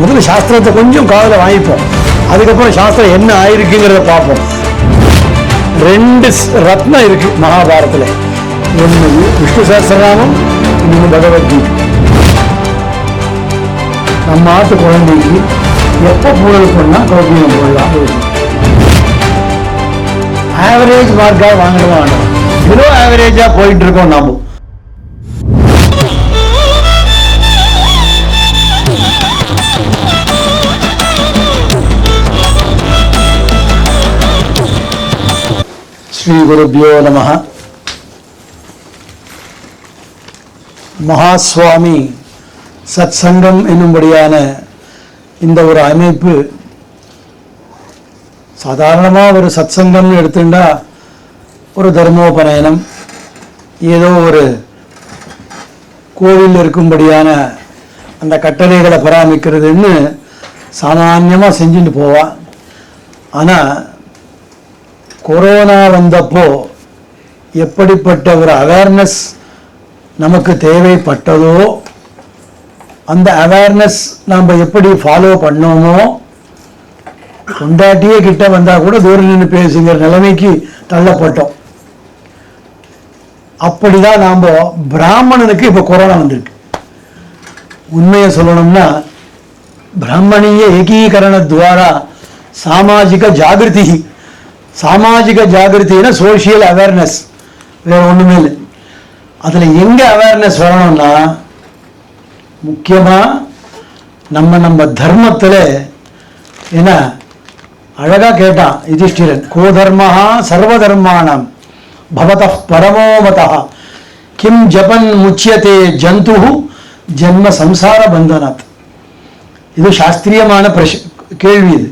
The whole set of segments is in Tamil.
முதல்ல சாஸ்திரத்தை கொஞ்சம் காதில் வாங்கிப்போம். அதுக்கப்புறம் சாஸ்திரம் என்ன ஆயிருக்குங்கிறத பார்ப்போம். ரெண்டு ரத்னம் இருக்கு மகாபாரத்தில் ஒன்று விஷ்ணு சாஸ்திரநாமம் இன்னொன்று பகவத்கீதை. நம்ம ஆட்டு குழந்தைக்கு எப்போ பூரல் பண்ணால் கௌபியம் போடலாம் ஆவரேஜ் மார்க்காக வாங்கணும் வேண்டாம் பிலோ ஆவரேஜாக போயிட்டு இருக்கோம் நாம. ஸ்ரீ குருபியோ நம. மகாஸ்வாமி சத் சங்கம் என்னும்படியான இந்த ஒரு அமைப்பு சாதாரணமாக ஒரு சத் சங்கம்னு எடுத்துட்டா ஒரு தர்மோபநயனம் ஏதோ ஒரு கோவில் இருக்கும்படியான அந்த கட்டளைகளை பராமரிக்கிறதுன்னு சாமான்யமாக செஞ்சுட்டு போவான் ஆனால் கொரோனா வந்தப்போ எப்படிப்பட்ட ஒரு அவேர்னஸ் நமக்கு தேவைப்பட்டதோ அந்த அவேர்னஸ் நாம் எப்படி ஃபாலோ பண்ணோமோ கொண்டாட்டியே கிட்ட வந்தால் கூட தூரம் நின்று பேசுங்கிற நிலைமைக்கு தள்ளப்பட்டோம். அப்படி தான் நாம் பிராமணனுக்கு இப்போ கொரோனா வந்திருக்கு. உண்மையை சொல்லணும்னா பிராமணிய ஏகீகரண துவாரா சாமாஜிக ஜாகிருதி சாமாஜிக ஜாகிரத்தினா சோஷியல் அவேர்னஸ் வேற ஒண்ணுமே இல்லை அதுல எங்க அவேர்னஸ் வரணும்னா முக்கியமா நம்ம நம்ம தர்மத்துல என்ன அழகா கேட்டான் யுதிஷ்டிரன் கோதர்மஹா சர்வதர்மாணம் பவத பரமோமதா கிம் ஜபன் முச்சியதே ஜந்து ஜென்ம சம்சார பந்தனாத் இது சாஸ்திரியமான பிரஷ் கேள்வி இது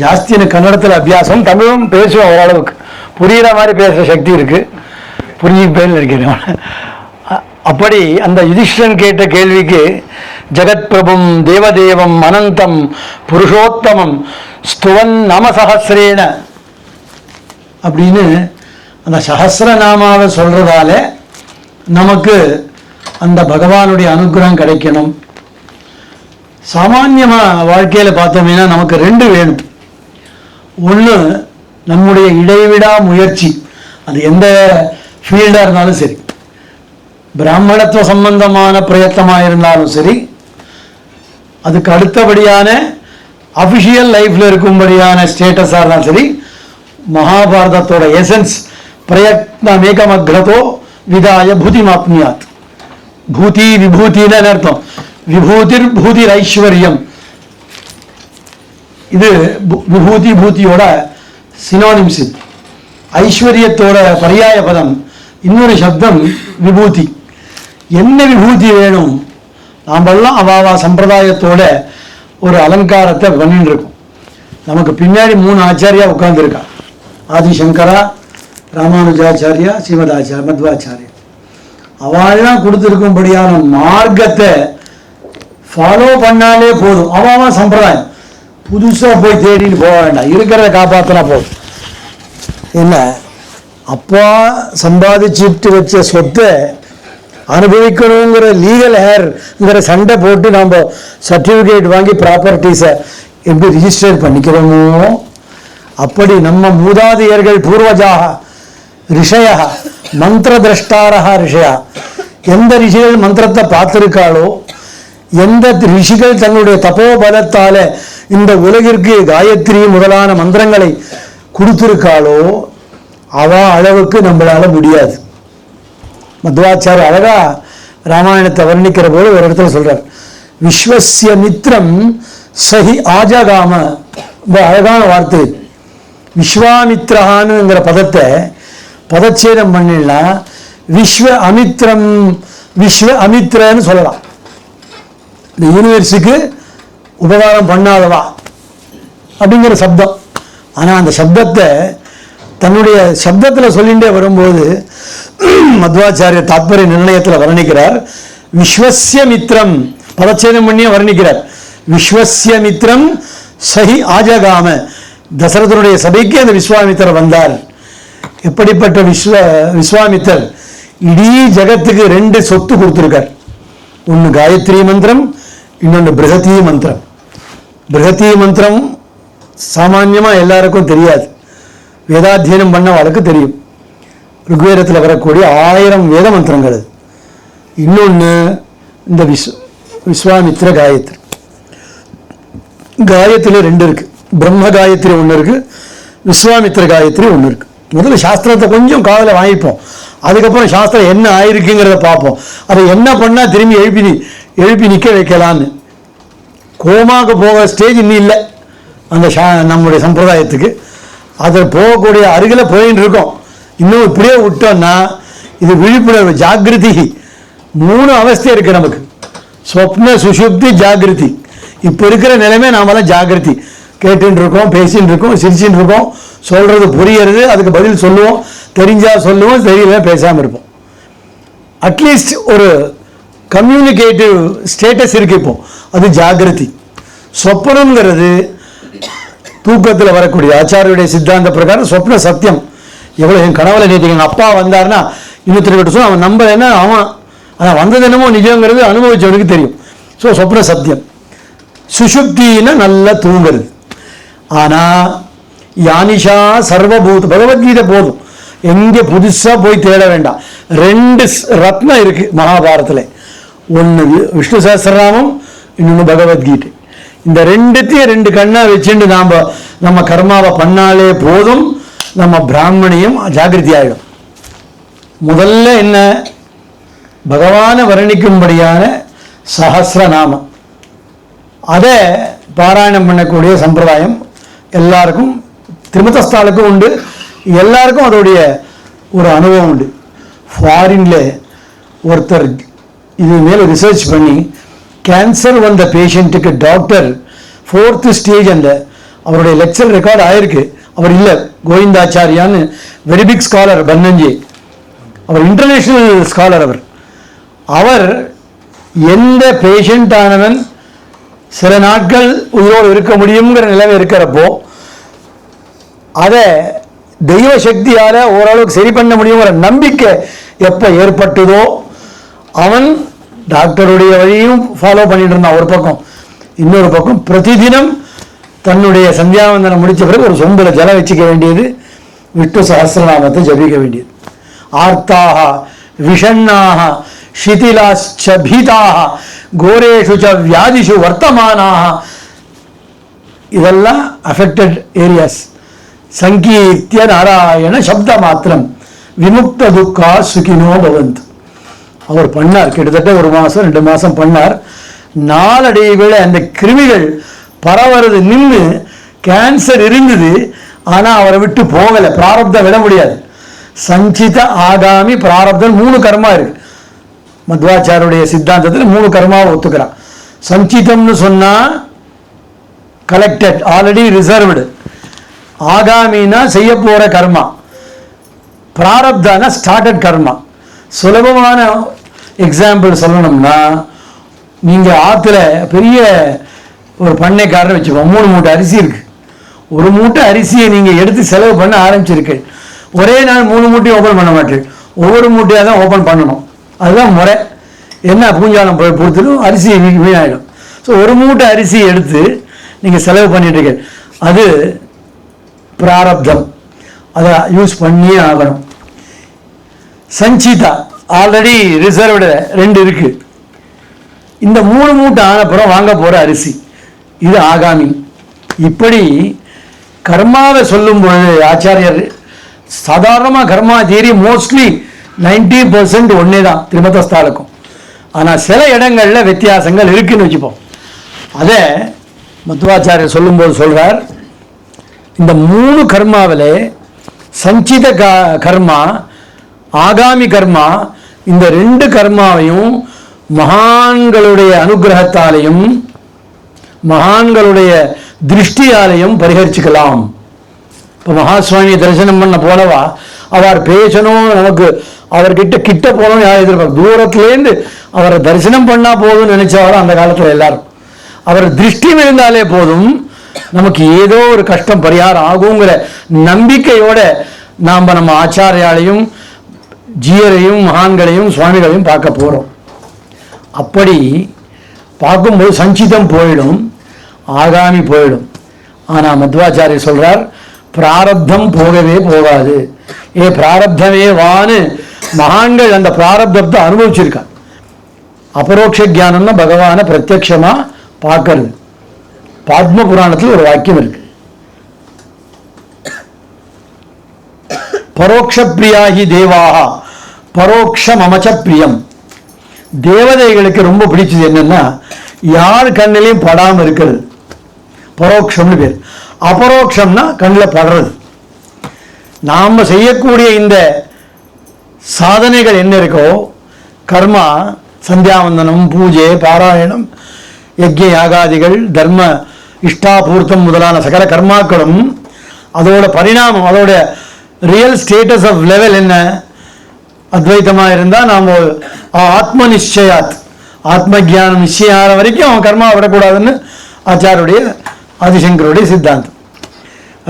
ஜாஸ்தி எனக்கு கன்னடத்தில் அபியாசம் தமிழும் பேசுவேன் ஓரளவுக்கு. புரிகிற மாதிரி பேசுகிற சக்தி இருக்கு. புரிஞ்சுப்பேன்னு நினைக்கிறேன் அப்படி அந்த யுதிஷ்டன் கேட்ட கேள்விக்கு ஜெகத் பிரபும் தேவதேவம் அனந்தம் புருஷோத்தமம் ஸ்துவன் நமசஹசிரேன அப்படின்னு அந்த சஹசிரநாமாவை சொல்றதால நமக்கு அந்த பகவானுடைய அனுகிரகம் கிடைக்கணும். சாமான்யமாக வாழ்க்கையில் பார்த்தோம்னா நமக்கு ரெண்டு வேணும். ஒன்று நம்முடைய இடைவிடா முயற்சி. அது எந்த ஃபீல்டாக இருந்தாலும் சரி. பிராமணத்துவ சம்பந்தமான பிரயத்தமாக இருந்தாலும் சரி. அதுக்கு அடுத்தபடியான அஃபிஷியல் லைஃப்பில் இருக்கும்படியான ஸ்டேட்டஸாக இருந்தாலும் சரி. மகாபாரதத்தோட எசன்ஸ் பிரயத்னமேகமக்ரதோ விதாய பூதிமாப்னியாத். பூதி விபூத்தின்னு அர்த்தம். விபூதிர் பூதிர் ஐஸ்வர்யம் இது பு- விபூதி பூதியோட சினோனிம்ஸ் ஐஸ்வர்யத்தோட பரியாய பதம் இன்னொரு சப்தம் விபூதி. என்ன விபூதி வேணும்? நாமெல்லாம் அவாவா சம்பிரதாயத்தோட ஒரு அலங்காரத்தை பண்ணிட்டு இருக்கோம் நமக்கு பின்னாடி மூணு ஆச்சாரியா உட்கார்ந்துருக்கா. ஆதிசங்கரா ராமானுஜாச்சாரியா ஸ்ரீமதாச்சாரிய மத்வாச்சாரியா. அவள்லாம் கொடுத்துருக்கும்படியான மார்க்கத்தை ஃபாலோ பண்ணாலே போதும். அவன் சம்பிரதாயம். புதுசாக போய் தேடின்னு போக வேண்டாம். இருக்கிறத காப்பாற்றினா போதும். என்ன? அப்பா சம்பாதிச்சுட்டு வச்ச சொத்தை அனுபவிக்கணுங்கிற லீகல் ஹேர்ங்கிற சண்டை போட்டு நம்ம சர்டிஃபிகேட் வாங்கி ப்ராப்பர்ட்டிஸை எப்படி ரிஜிஸ்டர் பண்ணிக்கிறோமோ அப்படி நம்ம மூதாதையர்கள் பூர்வஜாக ரிஷய மந்திர திரஷ்டாரா ரிஷயா எந்த ரிஷிகள் மந்திரத்தை பார்த்துருக்காளோ எந்த ரிஷிகள் தங்களுடைய தபோபலத்தால இந்த உலகிற்கு காயத்ரி முதலான மந்திரங்களை கொடுத்துருக்காளோ அவ அளவுக்கு நம்மளால முடியாது. மத்வாச்சார அழகா ராமாயணத்தை வர்ணிக்கிற போது ஒரு இடத்துல சொல்றார். விஸ்வசிய மித்ரம் சஹி ஆஜகாம ரொம்ப அழகான வார்த்தை. விஸ்வாமித்ரஹானுங்கிற பதத்தை பதச்சேதம் பண்ணிடலாம் விஸ்வ அமித்ரம் விஸ்வ அமித்ரன்னு சொல்லலாம். இந்த யூனிவர்ஸுக்கு உபகாரம் பண்ணாதவா? அப்படிங்கிற சப்தம். ஆனால் அந்த சப்தத்தை தன்னுடைய சப்தத்தில் சொல்லிகிட்டே வரும்போது மத்வாச்சாரிய தாத்பரிய நிர்ணயத்தில் வர்ணிக்கிறார். விஸ்வசிய மித்திரம் பதச்சேதம் பண்ணியே வர்ணிக்கிறார். விஸ்வசிய மித்திரம் சஹி ஆஜகாம. தசரதனுடைய சபைக்கு அந்த விஸ்வாமித்தர் வந்தார். எப்படிப்பட்ட விஸ்வ விஸ்வாமித்தர் இடீ ஜகத்துக்கு ரெண்டு சொத்து கொடுத்துருக்கார். ஒன்று காயத்ரி மந்திரம் இன்னொன்று பிருகதி மந்திரம். பிருகதி மந்திரம் சாமான்யமாக எல்லாருக்கும் தெரியாது. வேதாத்தியனம் பண்ணவளுக்கு தெரியும். ருக்வேதத்தில் வரக்கூடிய ஆயிரம் வேத மந்திரங்கள் அது. இன்னொன்று இந்த விஸ் விஸ்வாமித்ர காயத்ரி. காயத்ரி ரெண்டு இருக்கு. பிரம்ம காயத்ரி ஒன்று இருக்கு விஸ்வாமித்ர காயத்ரி ஒன்று இருக்கு. முதல்ல சாஸ்திரத்தை கொஞ்சம் காதில் வாங்கிப்போம். அதுக்கப்புறம் சாஸ்திரம் என்ன ஆயிருக்குங்கிறத பார்ப்போம். அதை என்ன பண்ணால் திரும்பி எழுப்பி எழுப்பி நிற்க வைக்கலான்னு. கோமாக போக ஸ்டேஜ் இன்னும் இல்லை. அந்த ஷா நம்முடைய சம்பிரதாயத்துக்கு. அதில் போகக்கூடிய அருகில் போயின்னு இருக்கோம். இன்னும் இப்படியே விட்டோம்னா இது விழிப்புணர்வு ஜாகிருதி. மூணு அவஸ்தை இருக்கு நமக்கு. ஸ்வப்ன சுசுப்தி ஜாகிருதி. இப்போ இருக்கிற நிலைமை நாமெல்லாம் ஜாகிருதி. கேட்டுன்னு இருக்கோம் பேசின்னு இருக்கோம் சிரிச்சின்னு இருக்கோம். சொல்கிறது புரியறது அதுக்கு பதில் சொல்லுவோம். தெரிஞ்சால் சொல்லுவோம் தெரியல பேசாமல் இருப்போம். அட்லீஸ்ட் ஒரு கம்யூனிகேட்டிவ் ஸ்டேட்டஸ் இருக்கு இப்போ. அது ஜாகிரதி. சொப்பனங்கிறது தூக்கத்தில் வரக்கூடிய ஆச்சாரியுடைய சித்தாந்த பிரகாரம் சொப்ன சத்தியம். எவ்வளோ என் கனவுல நேற்று எங்கள் அப்பா வந்தாருன்னா இன்னொருத்தர் கிட்ட சொன்னா அவன் நம்பலைன்னா அவன் ஆனால் வந்தது என்னமோ நிஜங்கிறது அனுபவிச்சவனுக்கு தெரியும். ஸோ சொப்ன சத்தியம். சுஷுப்தின்னா நல்லா தூங்குறது. ஆனால் யானிஷா சர்வபூத் பகவத்கீதை போதும். எங்கே புதுசாக போய் தேட வேண்டாம். ரெண்டு ரத்னம் இருக்குது மகாபாரத்தில். ஒன்று விஷ்ணு சஹஸ்ரநாமம் இன்னொன்று பகவத்கீதை. இந்த ரெண்டுத்தையும் ரெண்டு கண்ணாக வச்சுட்டு நாம் நம்ம கர்மாவை பண்ணாலே போதும் நம்ம பிராமணியம் ஜாகிரதி ஆகிடும் முதல்ல என்ன? பகவானை வர்ணிக்கும்படியான சஹஸ்ரநாமம் அதை பாராயணம் பண்ணக்கூடிய சம்பிரதாயம் எல்லாருக்கும் திருமதஸ்தாலுக்கும் உண்டு. எல்லாருக்கும் அதோடைய ஒரு அனுபவம் உண்டு. ஃபாரின்ல ஒருத்தர் இது மேலே ரிசர்ச் பண்ணி கேன்சர் வந்த பேஷண்ட்டுக்கு டாக்டர் ஃபோர்த்து ஸ்டேஜ் அந்த அவருடைய லெக்சர் ரெக்கார்ட் ஆயிருக்கு. அவர் இல்லை கோவிந்தாச்சாரியான்னு வெரி பிக் ஸ்காலர் பன்னஞ்சி. அவர் இன்டர்நேஷ்னல் ஸ்காலர் அவர். அவர் எந்த பேஷண்ட் ஆனவன் சில நாட்கள் உயிரோடு இருக்க முடியுங்கிற நிலைமை இருக்கிறப்போ அதை தெய்வ சக்தியால் ஓரளவுக்கு சரி பண்ண முடியுங்கிற நம்பிக்கை எப்போ ஏற்பட்டதோ அவன் டாக்டருடைய வழியும் ஃபாலோ பண்ணிட்டு இருந்தான் ஒரு பக்கம். இன்னொரு பக்கம் பிரதிதினம் தன்னுடைய சந்தியாவந்தனம் முடித்த பிறகு ஒரு சொம்பில் ஜலம் வச்சுக்க வேண்டியது. விட்டு சகசிரநாமத்தை ஜபிக்க வேண்டியது. ஆர்த்தாக விஷண்ணாக சிதிலாச்ச பீதாக கோரேஷு ச வியாதிஷு வர்த்தமானாக. இதெல்லாம் அஃபெக்டட் ஏரியாஸ் சங்கீத்திய நாராயண சப்த மாத்திரம். விமுக்த துக்கா சுகினோ பவந்த். அவர் பண்ணார். கிட்டத்தட்ட ஒரு மாதம் ரெண்டு மாதம் பண்ணார். நாளடைவில் அந்த கிருமிகள் பரவறது நின்று கேன்சர் இருந்தது. ஆனால் அவரை விட்டு போகலை. பிராரப்தம் விட முடியாது. சஞ்சித ஆகாமி பிராரப்தம் மூணு கர்மா இருக்கு. மத்வாச்சாருடைய சித்தாந்தத்தில் மூணு கர்மாவை ஒத்துக்கிறான். சஞ்சிதம்னு சொன்னால் கலெக்டட் ஆல்ரெடி ரிசர்வ்டு ஆகாமினா செய்ய போகிற கர்மா. பிராரப்தான ஸ்டார்டட் கர்மா. சுலபமான எக்ஸாம்பிள் சொல்லணும்னா நீங்கள் ஆற்றுல பெரிய ஒரு பண்ணைக்காரர் வச்சுக்கோங்க மூணு மூட்டை அரிசி இருக்குது ஒரு மூட்டை அரிசியை நீங்கள் எடுத்து செலவு பண்ண ஆரம்பிச்சிருக்கு. ஒரே நாள் மூணு மூட்டையும் ஓப்பன் பண்ண மாட்டேன். ஒவ்வொரு மூட்டையாக தான் ஓப்பன் பண்ணணும். அதுதான் முறை. என்ன பூஞ்சாலம் போய் பொறுத்தலும் அரிசி வீணாயிடும். ஸோ ஒரு மூட்டை அரிசி எடுத்து நீங்கள் செலவு பண்ணிட்டு அது பிராரப்தம். அதை யூஸ் பண்ணியே ஆகணும். சஞ்சிதா. ஆல்ரெடி ரிசர்வ்டு ரெண்டு இருக்கு. இந்த மூணு மூட்டை ஆனப்புறம் வாங்க போகிற அரிசி. இது ஆகாமி. இப்படி கர்மாவை சொல்லும் பொழுது ஆச்சாரியர் சாதாரணமாக karma theory mostly ninety percent ஒன்றே தான் திருமதஸ்தாலுக்கும். ஆனால் சில இடங்களில் வித்தியாசங்கள் இருக்குன்னு வச்சுப்போம். அதை மத்துவாச்சாரியர் சொல்லும்போது சொல்கிறார் இந்த மூணு கர்மாவில் சஞ்சித க- கர்மா ஆகாமி கர்மா இந்த ரெண்டு கர்மாவையும் மகான்களுடைய அனுகிரகத்தாலையும் மகான்களுடைய திருஷ்டியாலையும் பரிகரிச்சுக்கலாம் இப்போ மகாசுவாமியை தரிசனம் பண்ண போனவா? அவர் பேசணும் நமக்கு அவர்கிட்ட கிட்ட போகணும் யாரும் எதிர்பார்க்க? தூரத்துலேருந்து அவரை தரிசனம் பண்ணா போதும்னு நினைச்சவரும் அந்த காலத்தில் எல்லாரும். அவர் திருஷ்டி இருந்தாலே போதும். நமக்கு ஏதோ ஒரு கஷ்டம் பரிகாரம் ஆகுங்கிற நம்பிக்கையோட நாம் நம்ம ஆச்சாரியாலையும் ஜீயரையும் மகான்களையும் சுவாமிகளையும் பார்க்க போகிறோம் அப்படி பார்க்கும்போது சஞ்சிதம் போயிடும் ஆகாமி போயிடும். ஆனால் மத்வாச்சாரிய சொல்கிறார் பிராரப்தம் போகவே போகாது. ஏ பிராரப்தமே வான்னு மகான்கள் அந்த பிராரப்தத்தை அனுபவிச்சிருக்காங்க. அபரோக்ஷ ஜானம்னா பகவானை பிரத்யக்ஷமா பார்க்கறது. பத்ம புராணத்தில் ஒரு வாக்கியம் இருக்கு. பரோக்ஷ பிரியாகி தேவாக பரோக்ஷ மமச்ச பிரியம். தேவதைகளுக்கு ரொம்ப பிடிச்சது என்னென்னா யார் கண்ணிலையும் படாமல் இருக்கிறது. பரோக்ஷம்னு பேர். அபரோக்ஷம்னா கண்ணில் படுறது. நாம் செய்யக்கூடிய இந்த சாதனைகள் என்ன இருக்கோ கர்மா சந்தியாவந்தனம் பூஜை பாராயணம் யஜ்ய யாகாதிகள் தர்ம இஷ்டாபூர்த்தம் முதலான சகல கர்மாக்களும் அதோட பரிணாமம் அதோட ரியல் ஸ்டேட்டஸ் ஆஃப் லெவல் என்ன? அத்வைத்தமாக இருந்தால் நாம் ஆத்ம நிச்சயாத் ஆத்ம ஜானம் நிச்சயம் ஆகிற வரைக்கும் அவன் கர்மா விடக்கூடாதுன்னு ஆச்சாருடைய ஆதிசங்கருடைய சித்தாந்தம்.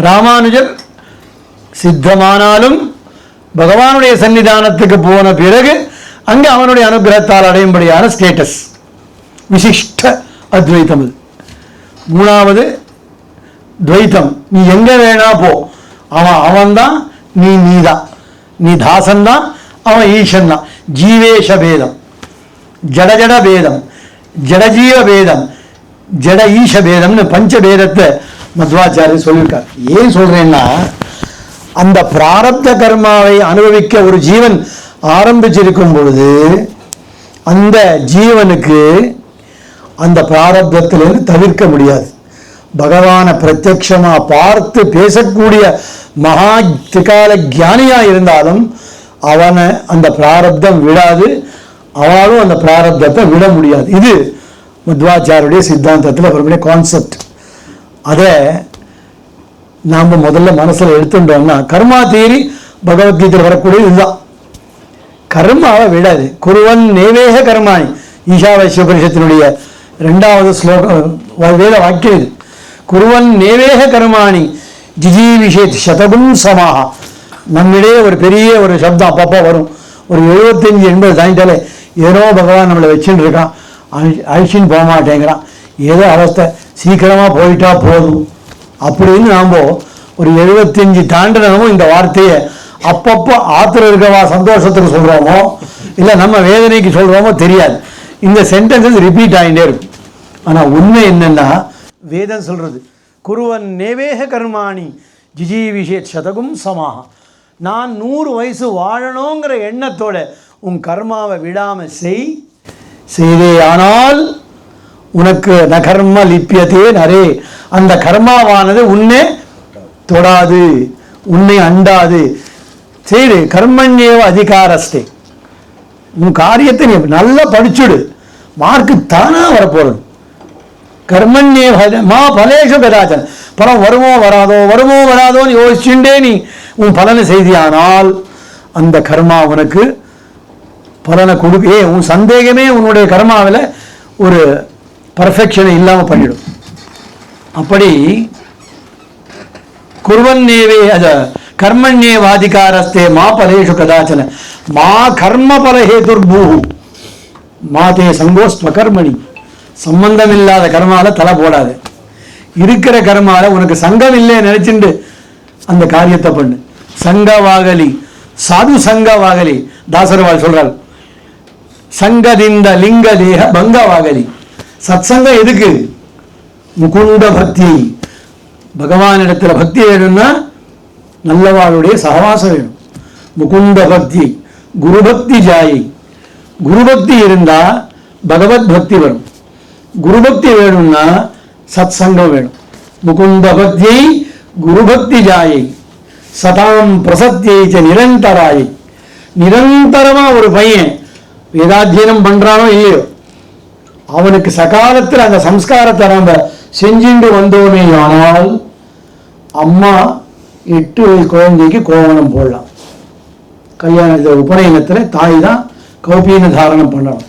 ராமானுஜர் சித்தமானாலும் பகவானுடைய சன்னிதானத்துக்கு போன பிறகு அங்கே அவனுடைய அனுகிரகத்தால் அடையும்படியான ஸ்டேட்டஸ் விசிஷ்ட அத்வைத்தம் இது மூணாவது துவைத்தம். நீ எங்கே வேணா போ. அவன் அவன்தான் நீ நீதான் நீ தாசன்தான் அவன் ஈசன் தான் ஜீவேஷ பேதம். ஜட ஜட பேதம். ஜடஜீவ பேதம். ஜட ஈஷ பேதம்னு பஞ்ச பேதத்தை மத்வாச்சாரியர் சொல்லியிருக்கார். ஏன் சொல்றேன்னா அந்த பிராரப்த கர்மாவை அனுபவிக்க ஒரு ஜீவன் ஆரம்பிச்சிருக்கும் பொழுது அந்த ஜீவனுக்கு அந்த பிராரப்தத்திலிருந்து தவிர்க்க முடியாது. பகவானை பிரத்யக்ஷமா பார்த்து பேசக்கூடிய மகா திகால ஜானியாக இருந்தாலும் அவனை அந்த பிராரப்தம் விடாது அவனாலும் அந்த பிராரப்தத்தை விட முடியாது. இது மத்வாச்சாருடைய சித்தாந்தத்தில் அவருடைய கான்செப்ட் அதை நாம் முதல்ல மனசில் எடுத்துட்டோம்னா கர்மா தேரி பகவத்கீதையில் வரக்கூடிய இதுதான். கர்மாவை விடாது. குருவன் நேவேக கர்மாணி. ஈஷாவாசிய பரிஷத்தினுடைய ரெண்டாவது ஸ்லோகம் வேத வாக்கியம் இது. குருவன் நேவேக கர்மாணி. ஜிஜீவிஷேத் சதகும் சமாஹா. நம்மிடையே ஒரு பெரிய ஒரு சப்தம் அப்பப்போ வரும். ஒரு எழுபத்தஞ்சு எண்பது தாண்டிட்டாலே ஏதோ பகவான் நம்மளை வச்சுட்டு இருக்கான். அழி- அழிச்சின்னு போக மாட்டேங்கிறான். ஏதோ அவஸ்தை. சீக்கிரமாக போயிட்டா போதும். அப்படின்னு நாம் ஒரு எழுபத்தஞ்சு தாண்டினமும் இந்த வார்த்தையை அப்பப்போ ஆத்திரம் இருக்கவா சந்தோஷத்துக்கு சொல்கிறோமோ இல்லை நம்ம வேதனைக்கு சொல்கிறோமோ தெரியாது. இந்த சென்டென்சஸ் ரிப்பீட் ஆகிட்டே இருக்கும். ஆனால் உண்மை என்னென்னா வேதம் சொல்கிறது குருவன் நேவேக கர்மாணி ஜிஜீவிஷேத் சதகும் சமாக நான் நூறு வயசு வாழணுங்கிற எண்ணத்தோட உன் கர்மாவை விடாமல் செய். செய்தே ஆனால் உனக்கு நகர்ம லிப்பியதே நரே. அந்த கர்மாவானது உன்னை தொடாது உன்னை அண்டாது. செய்து கர்மண்யேவ அதிகாரஸ்தே. உன் காரியத்தை நீ நல்லா படிச்சுடு. மார்க்கு தானா வரப்போறது. கர்மண்யே பல- மா பலேஷு கதாச்சன். பலம் வருமோ வராதோ வருமோ வராதோன்னு யோசிச்சுட்டே நீ உன் பலனை செய்தியானால் அந்த கர்மா உனக்கு பலனை கொடுக்க ஏ உன் சந்தேகமே உன்னுடைய கர்மாவில் ஒரு பர்ஃபெக்ஷனை இல்லாமல் பண்ணிடும். அப்படி குர்வன்னேவே அத கர்மண்யேவாதிகாரஸ்தே மா பலேஷு கதாச்சன. மா கர்ம பலஹேதுர்பூ. மாதே சங்கோஸ்வகர்மணி சம்பந்தம் இல்லாத கர்மால தலை போடாது. இருக்கிற கர்மால உனக்கு சங்கம் இல்லை நினைச்சுண்டு அந்த காரியத்தை பண்ணு. சங்கவாகலி. சாது சங்கவாகலி. தாசர்வாள் சொல்றாள் சங்கதிந்த லிங்க தேக பங்கவாகலி. சத்சங்கம் எதுக்கு? முகுந்த பக்தி. பகவானிடத்துல பக்தி வேணும்னா நல்லவாளுடைய சகவாசம் வேணும். முகுந்த பக்தி. குரு பக்தி ஜாயி. குரு பக்தி இருந்தால் பகவத் பக்தி வரும். குரு பக்தி வேணும்னா சத் சங்கம் வேணும். முகுந்த பக்தி குரு பக்தி ஜாயை. சதாம் பிரசத்தியை நிரந்தராய். நிரந்தரமாக ஒரு பையன் வேதாத்தியனம் பண்ணுறானோ இல்லையோ அவனுக்கு சகாலத்தில் அந்த சம்ஸ்காரத்தை நம்ம செஞ்சுட்டு வந்தோமே ஆனால் அம்மா எட்டு வயசு குழந்தைக்கு கோவணம் போடலாம். கல்யாண இது உபநயனத்தில் தாய் தான் கௌபீன தாரணம் பண்ணணும்.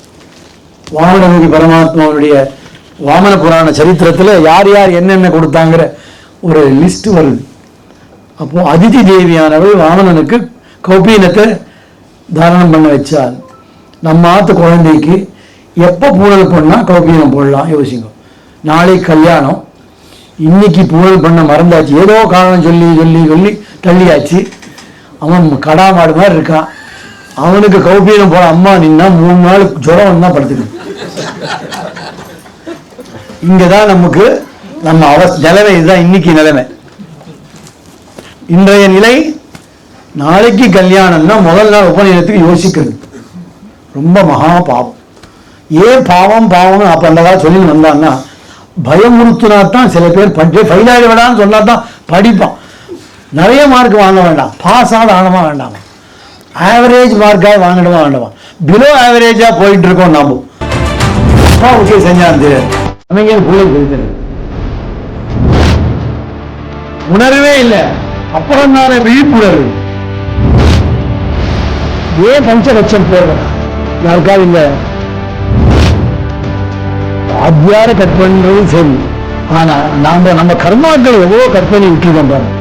வாமனமுகி பரமாத்மாவுடைய வாமன புராண சரித்திரத்தில் யார் யார் என்னென்ன கொடுத்தாங்கிற ஒரு லிஸ்ட் வருது. அப்போ அதிதி தேவியானவள் வாமனனுக்கு கௌபீனத்தை தாரணம் பண்ண வச்சாள். நம்ம ஆத்து குழந்தைக்கு எப்போ பூணல் பண்ணால் கௌபீனம் போடலாம் யோசிங்க. நாளைக்கு கல்யாணம். இன்னைக்கு பூணல் பண்ண மறந்தாச்சு. ஏதோ காரணம் சொல்லி சொல்லி சொல்லி தள்ளியாச்சு. அவன் கடா மாடு மாதிரி இருக்கான். அவனுக்கு கௌபீனம் போட அம்மா நின்னா மூணு நாள் ஜுரம் தான் படுத்துக்கணும் இங்கே தான் நமக்கு நம்ம அவ நிலைமை இதுதான் இன்னைக்கு நிலைமை. இன்றைய நிலை நாளைக்கு கல்யாணம்னா முதல் நாள் உபநயனத்துக்கு யோசிக்கிறது. ரொம்ப மகா பாவம். ஏன் பாவம் பாவம்னு அப்போ அந்த காலம் சொல்லி வந்தான்னா பயமுறுத்தினா தான் சில பேர் படி ஃபெயில் விடான்னு தான் படிப்பான். நிறைய மார்க் வாங்க வேண்டாம். பாஸ் ஆக ஆகணுமா வேண்டாம். ஆவரேஜ் மார்க்காக வாங்கிடுமா வேண்டாமா. பிலோ ஆவரேஜாக போயிட்டு இருக்கோம் நாம். அப்பா ஓகே செஞ்சான் தெரியாது அவங்க பிள்ளை தெரிஞ்சது உணர்வே இல்லை. அப்புறம் தானே விழிப்புணர்வு? ஏன் பஞ்சலட்சம் போடுறேன் யாருக்காவது இல்லை? வாத்தியார கற்பனைன்றது சரி. ஆனா நாம நம்ம கர்மாக்கள் எவ்வளோ கற்பனை விட்டுருக்கோம் பாருங்க.